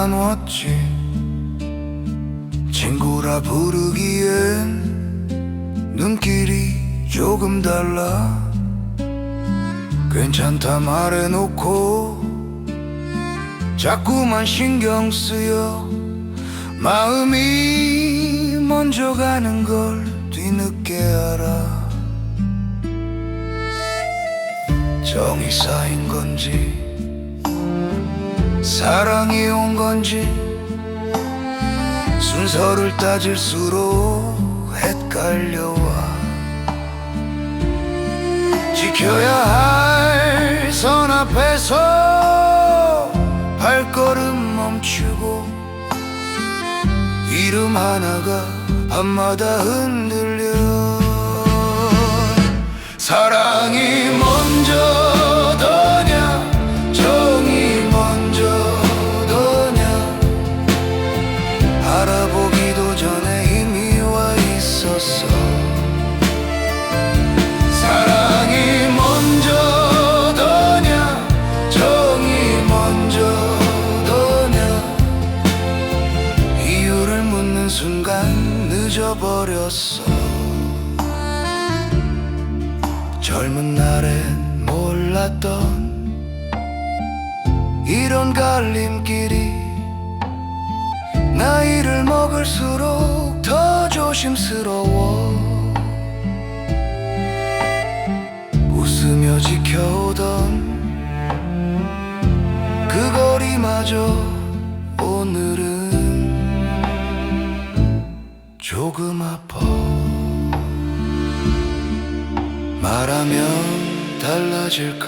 나눴지. 친구라 부르기엔 눈길이 조금 달라. 괜찮다 말해놓고 자꾸만 신경 쓰여. 마음이 먼저 가는 걸 뒤늦게 알아. 정이 쌓인 건지 사랑이 온 건지 순서를 따질수록 헷갈려와. 지켜야 할 선 앞에서 발걸음 멈추고 이름 하나가 밤마다 흔들려. 사랑이 먼저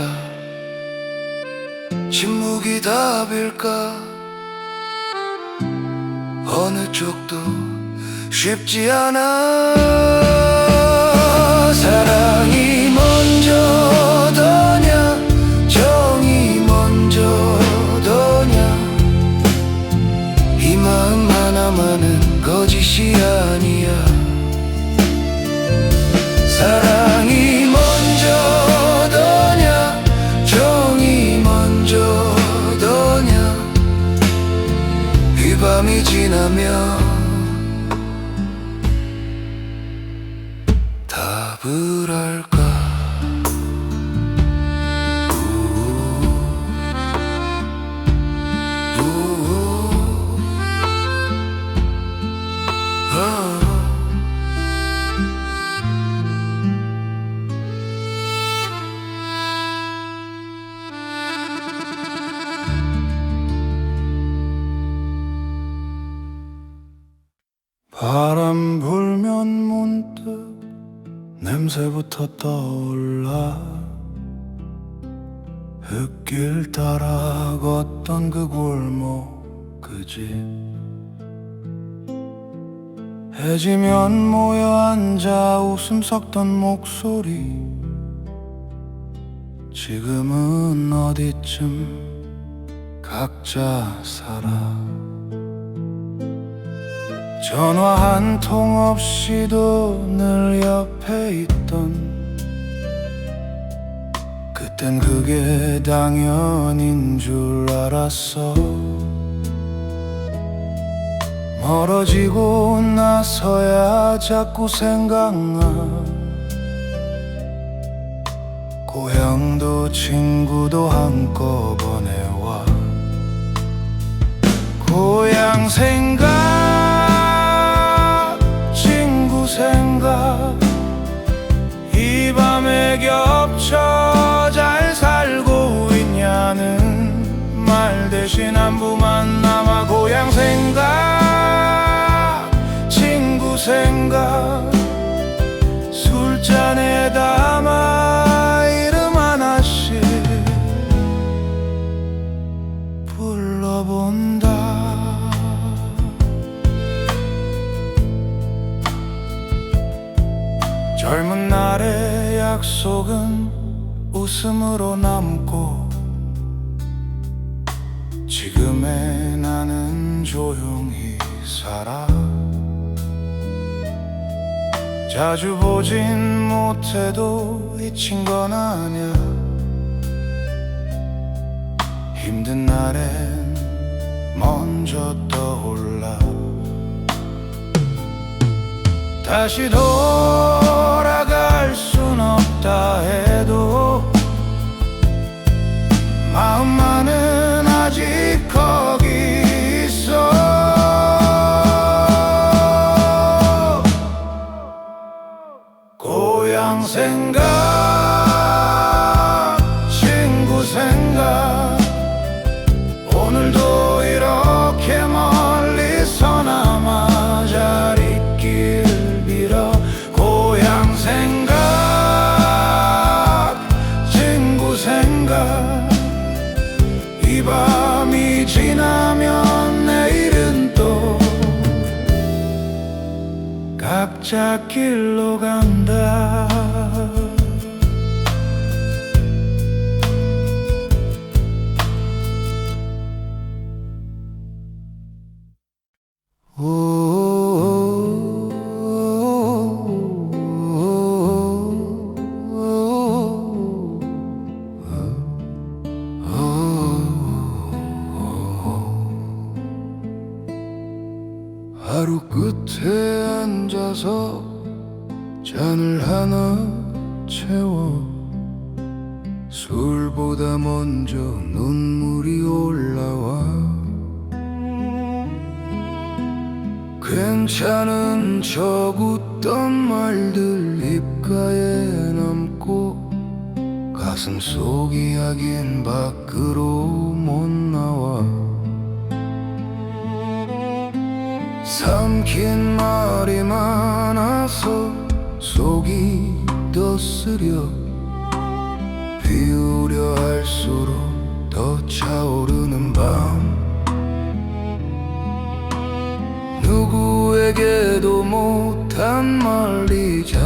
달라질까? 침묵이 답일까? 어느 쪽도 쉽지 않아. 사랑이 하나만은 거짓이 아니야. 사랑 부터 떠올라 흙길 따라 걷던 그 골목 그 집. 해지면 모여 앉아 웃음 섞던 목소리. 지금은 어디쯤 각자 살아 전화 한 통 없이도 늘 옆에 있던 그땐 그게 당연인 줄 알았어. 멀어지고 나서야 자꾸 생각나. 고향도 친구도 한꺼번에 와. 고향 생각 생각. 이 밤에 겹쳐 잘 살고 있냐는 말 대신 안부만 남아 고향 생각 친구 생각. 술잔에 담아 이름 하나씩 불러본다 약속은 웃음으로 남고 지금의 나는 조용히 살아. 자주 보진 못해도 잊힌 건 아냐 힘든 날엔 먼저 떠올라. 다시 돌아가 할 순 없다 해도 마음만은 아직 거기 있어. 고향 생각 kilo 못한 멀리 자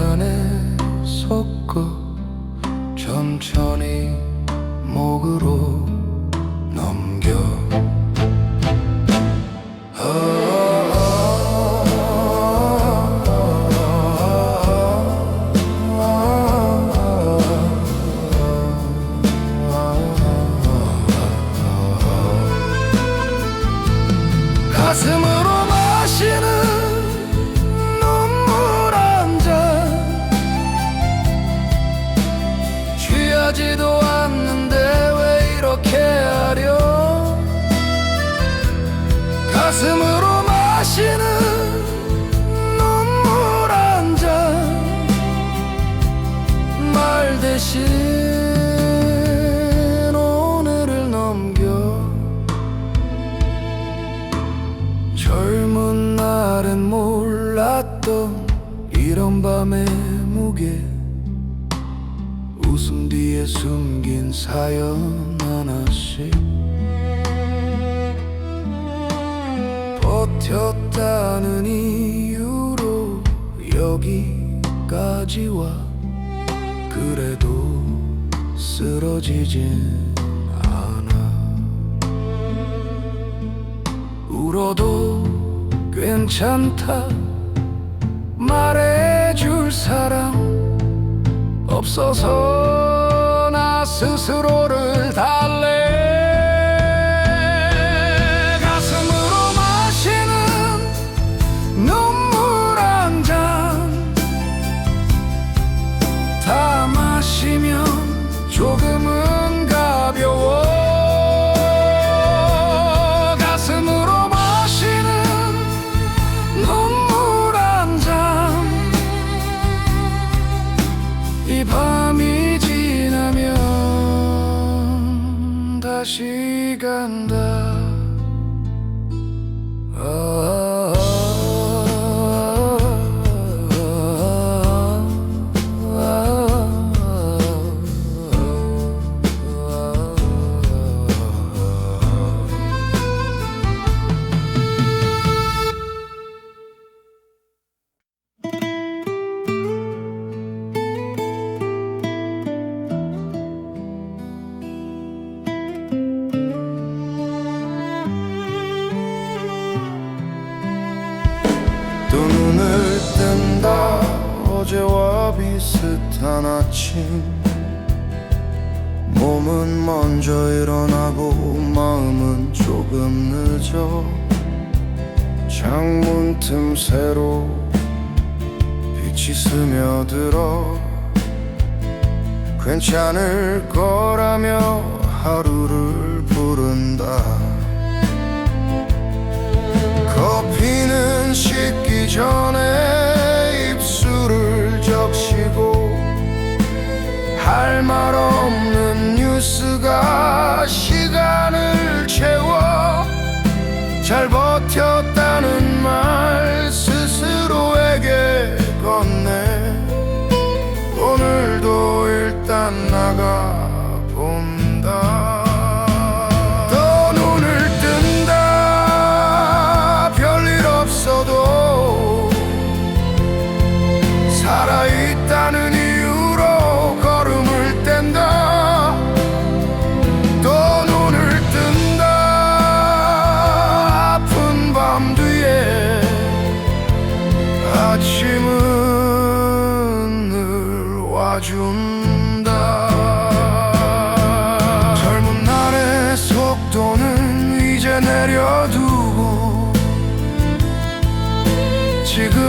すすろる 아침 몸은 먼저 일어나고 마음은 조금 늦어 창문 틈새로 빛이 스며들어 괜찮을 거라며 하루를 부른다. 커피는 식기 전에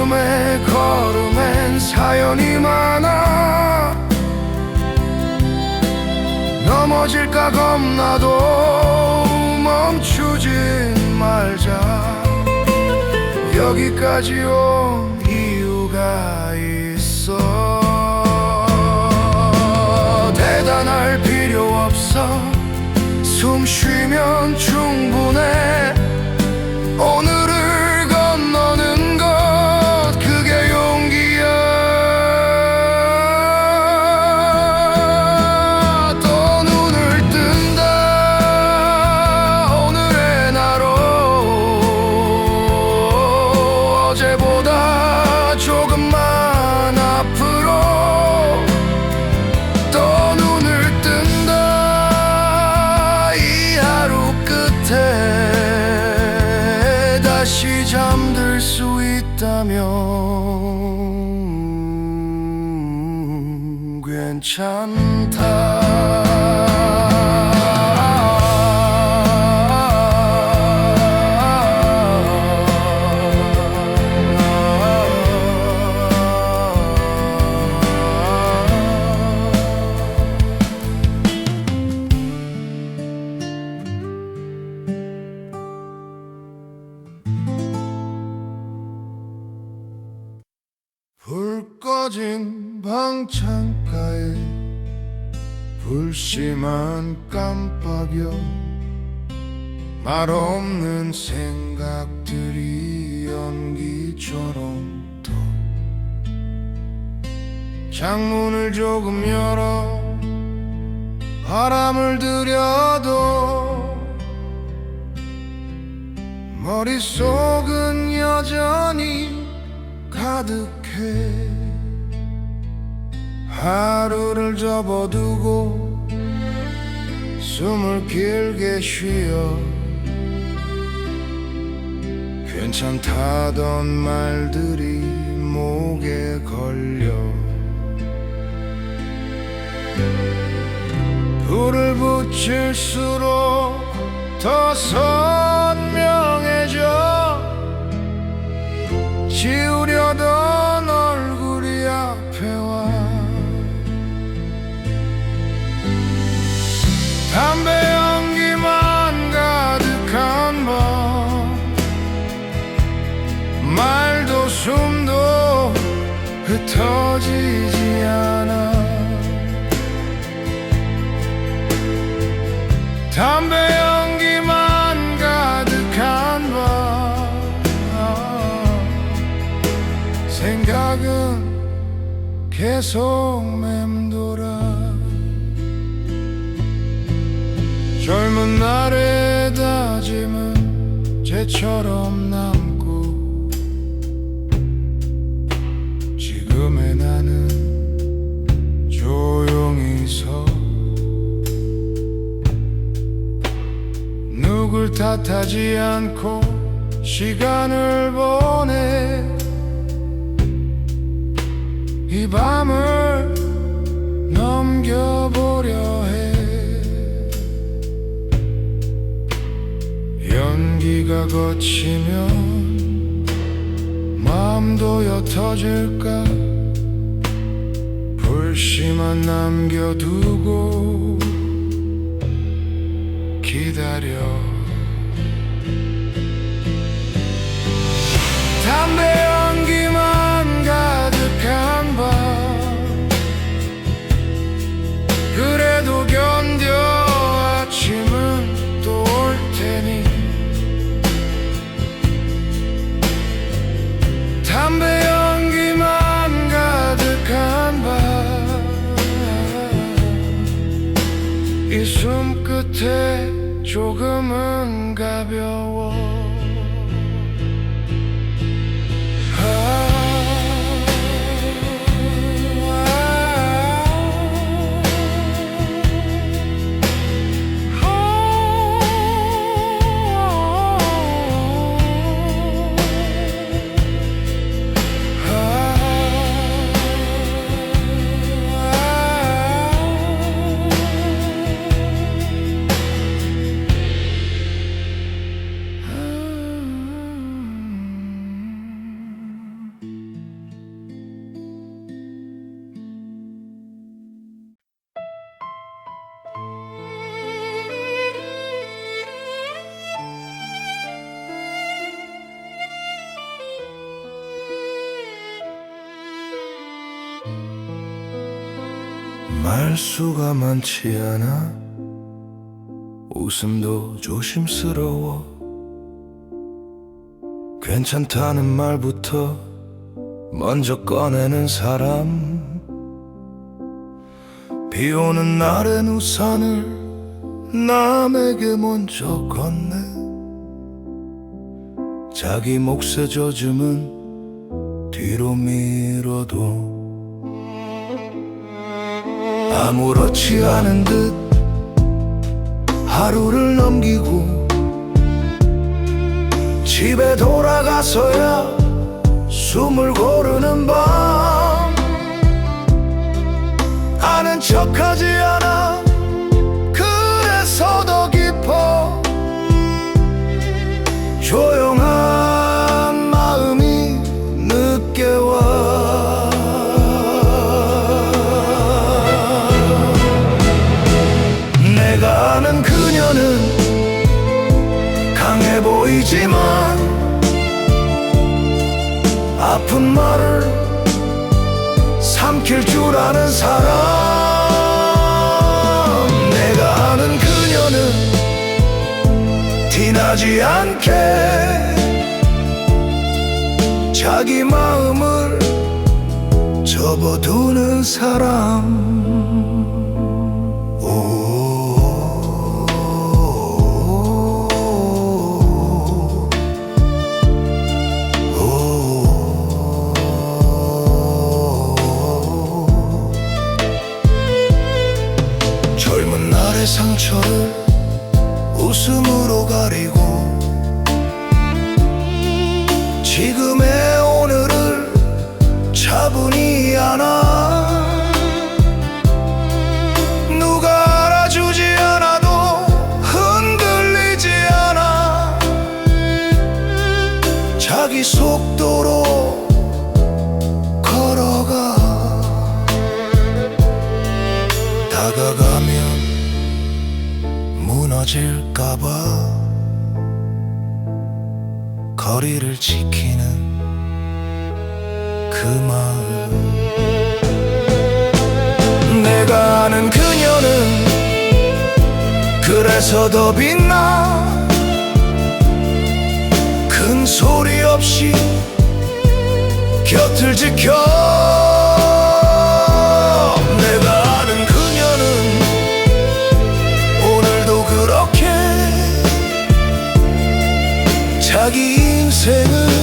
지금의 걸음엔 사연이 많아. 넘어질까 겁나도 멈추진 말자. 여기까지 온 이유가 있어. 대단할 필요 없어. 숨 쉬면 충분해. 오늘 어제보다 조금만 앞으로 또 눈을 뜬다. 이 하루 끝에 다시 잠들 수 있다면 괜찮 불심한 깜빡여 말없는 생각들이 연기처럼 더 창문을 조금 열어 바람을 들여도 머릿속은 여전히 가득해 하루를 접어두고 숨을 길게 쉬어. 괜찮다던 말들이 목에 걸려. 불을 붙일수록 더 선명해져. 지우 계속 맴돌아. 젊은 날의 다짐은 재처럼 남고 지금의 나는 조용히 서. 누굴 탓하지 않고 시간을 보내 이 밤을 넘겨보려 해. 연기가 거치면 마음도 옅어질까? 불씨만 남겨두고 기다려. 담배 끝 말수가 많지 않아. 웃음도 조심스러워. 괜찮다는 말부터 먼저 꺼내는 사람. 비 오는 날엔 우산을 남에게 먼저 건네. 자기 몫의 젖음은 뒤로 밀어도 아무렇지 않은 듯 하루를 넘기고 집에 돌아가서야 숨을 고르는 밤 아는 척하지 않아 아는 사람 내가 아는 그녀는 티나지 않게 자기 마음을 접어두는 사람 상처를 웃음으로 가리고 지금의 오늘을 차분히 안아 누가 알아주지 않아도 흔들리지 않아 자기 속도로 걸어가 다가가 면 무너질까봐 거리를 지키는 그 마음. 내가 아는 그녀는 그래서 더 빛나. 큰 소리 없이 곁을 지켜 자기 인생을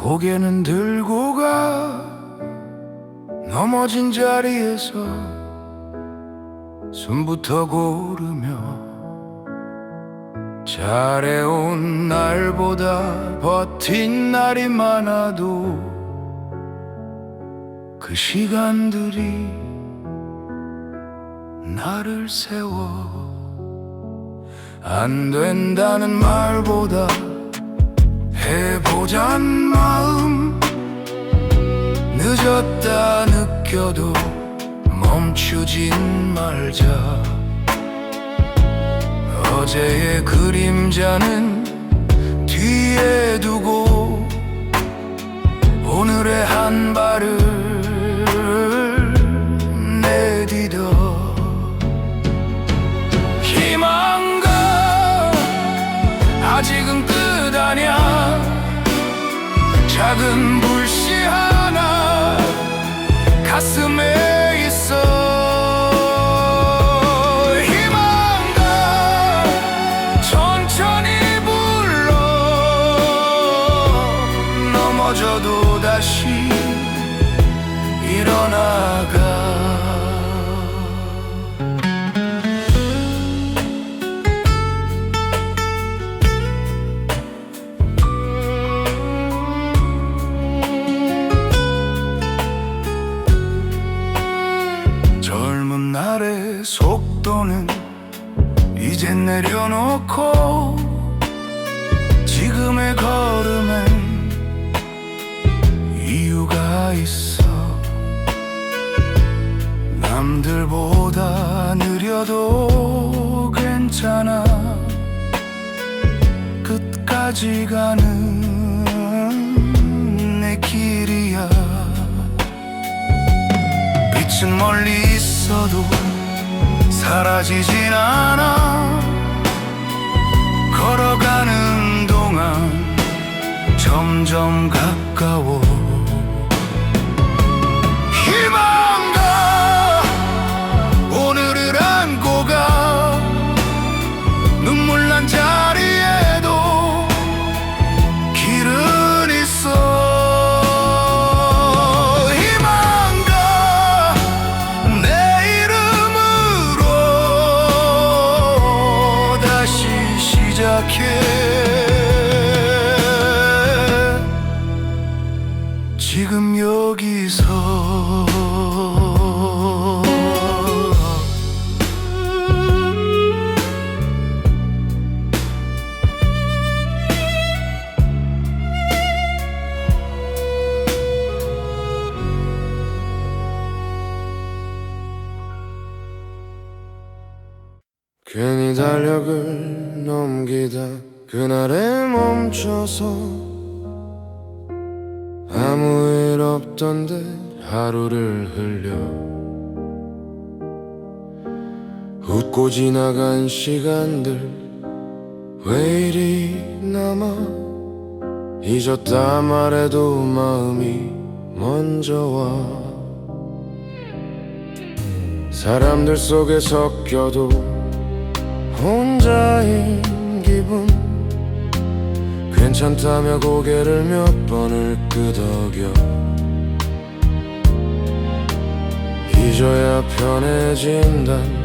고개는 들고 가. 넘어진 자리에서 숨부터 고르며 잘해온 날보다 버틴 날이 많아도 그 시간들이 나를 세워 안 된다는 말보다 해보잔 마음. 늦었다 느껴도 멈추진 말자. 어제의 그림자는 뒤에 두고 오늘의 한 발을 내려놓고 지금의 걸음엔 이유가 있어. 남들보다 느려도 괜찮아. 끝까지 가는 내 길이야. 빛은 멀리 있어도 사라지진 않아 걸어가는 동안 점점 가까워. 희망 웃고 지나간 시간들 왜 이리 남아? 잊었다 말해도 마음이 먼저 와. 사람들 속에 섞여도 혼자인 기분. 괜찮다며 고개를 몇 번을 끄덕여. 잊어야 편해진단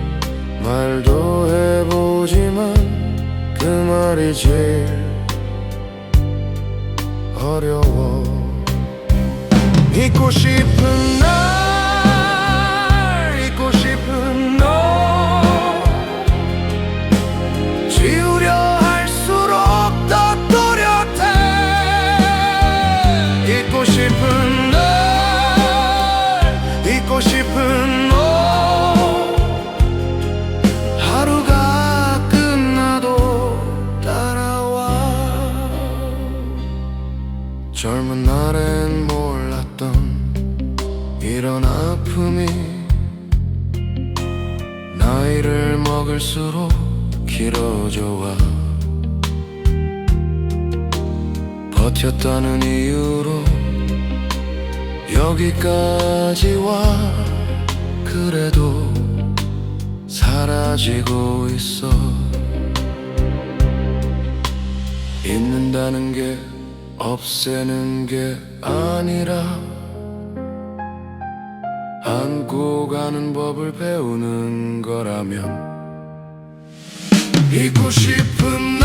말도 해보지만 그 말이 제일 어려워. 잊고 싶은 날 먹을수록 길어져와. 버텼다는 이유로 여기까지 와. 그래도 사라지고 있어. 잊는다는 게 없애는 게 아니라 안고 가는 법을 배우는 거라면 잊고 싶은